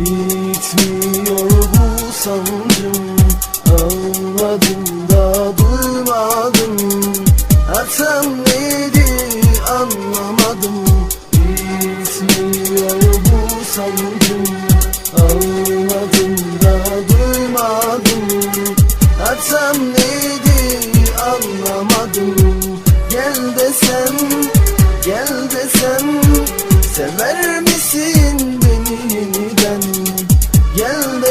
Bitmiyor bu sancım. Anladım da duymadım. Hatam neydi anlamadım. Bitmiyor bu sancım. Anladım da duymadım. Hatam neydi anlamadım. Gel desem, gel desem Sever misin Gel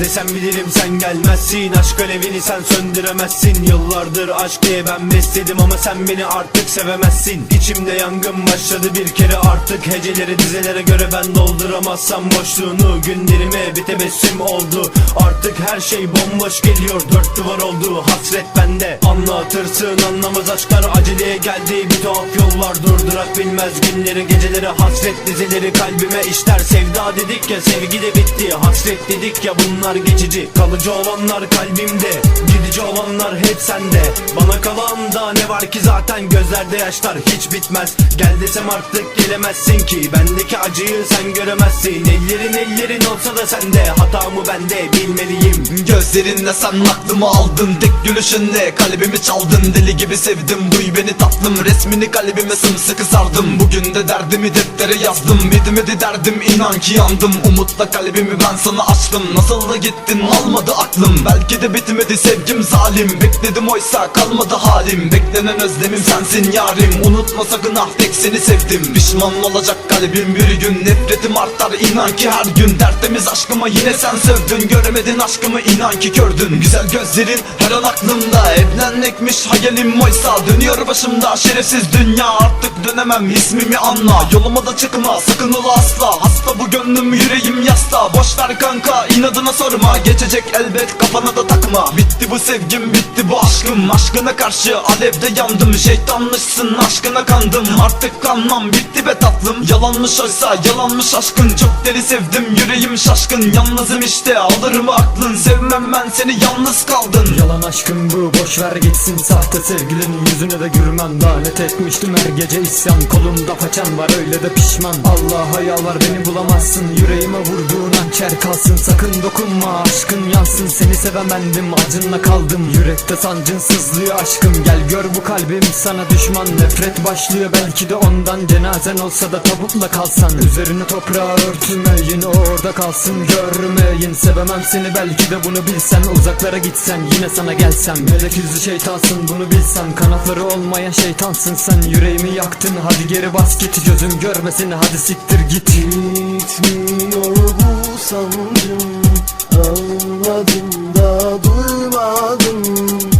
desem bilirim sen gelmezsin. Aşk alevini sen söndüremezsin. Yıllardır aşk diye ben besledim Ama sen beni artık sevemezsin. İçimde yangın başladı bir kere artık. Heceleri dizelere göre ben dolduramazsam Boşluğunu günlerime bir tebessüm oldu. Artık her şey bomboş geliyor Dört duvar oldu. Hasret bende. Anlatırsın anlamaz aşklar. Aceleye geldi bir tuhaf yollar Durdurak bilmez günleri. Geceleri Hasret dizeleri kalbime işler. Sevda dedik ya sevgi de bitti. Hasret dedik ya bunlar geçici Kalıcı olanlar kalbimde. Gidici olanlar hep sende. Bana kalan da ne var ki zaten Gözlerde yaşlar hiç bitmez. Gel desem artık gelemezsin ki. Bendeki acıyı sen göremezsin. Ellerin ellerin olsa da sende. Hatamı bende bilmeliyim. Gözlerinle sen aklımı aldın. Tek gülüşünle kalbimi çaldın. Deli gibi sevdim. Duy beni tatlım. Resmini kalbime sımsıkı sardım. Bugün de derdimi deftere yazdım. Bitmedi derdim. İnan ki yandım. Umutla kalbimi ben sana açtım. Nasıl da gittin? Almadı aklım. Belki de bitmedi sevgim. Zalim Bekledim oysa kalmadı halim. Beklenen özlemim sensin yarim. Unutma sakın ah tek seni sevdim. Pişman olacak kalbim bir gün. Nefretim artar inan ki her gün. Tertemiz aşkıma yine sen sövdün. Göremedin aşkımı inan ki gördün Güzel gözlerin her an aklımda. Evlenmekmiş hayalim oysa. Dönüyor başımda şerefsiz dünya. Artık dönemem ismimi anla. Yoluma da çıkma sakın ola asla. Hasta bu gönlüm yüreğim ver kanka inadına sorma. Geçecek elbet kafana da takma. Bitti bu sevgim bitti bu aşkım. Aşkına karşı alevde yandım. Şeytanmışsın aşkına kandım. Artık kanmam bitti be tatlım. Yalanmış oysa yalanmış aşkın. Çok deli sevdim yüreğim şaşkın. Yalnızım işte alır mı aklın? Sevmem ben seni yalnız kaldın. Yalan aşkım bu boş ver gitsin. Sahte sevgilinin yüzüne de gülmem. Lanet etmiştim her gece isyan. Kolumda paçam var öyle de pişman. Allah'a yalvar beni bulamazsın. Yüreğime vurduğun hançer kalsın Sakın dokunma. Aşkın yansın Seni sevemendim acınla kaldım. Yürekte sancın sızlıyor aşkım Gel gör bu kalbim. Sana düşman Nefret başlıyor belki de ondan. Cenazen olsa da tabutla kalsan. Üzerine toprağa örtülmeyin o orada kalsın. Görmeyin Sevemem seni belki de bunu bilsen. Uzaklara gitsen yine sana gelsem. Melek yüzlü şeytansın bunu bilsem Kanatları olmayan şeytansın sen. Yüreğimi yaktın hadi geri bas git. Gözüm görmesin hadi siktir git. Bitmiyor bu sancım Anladım da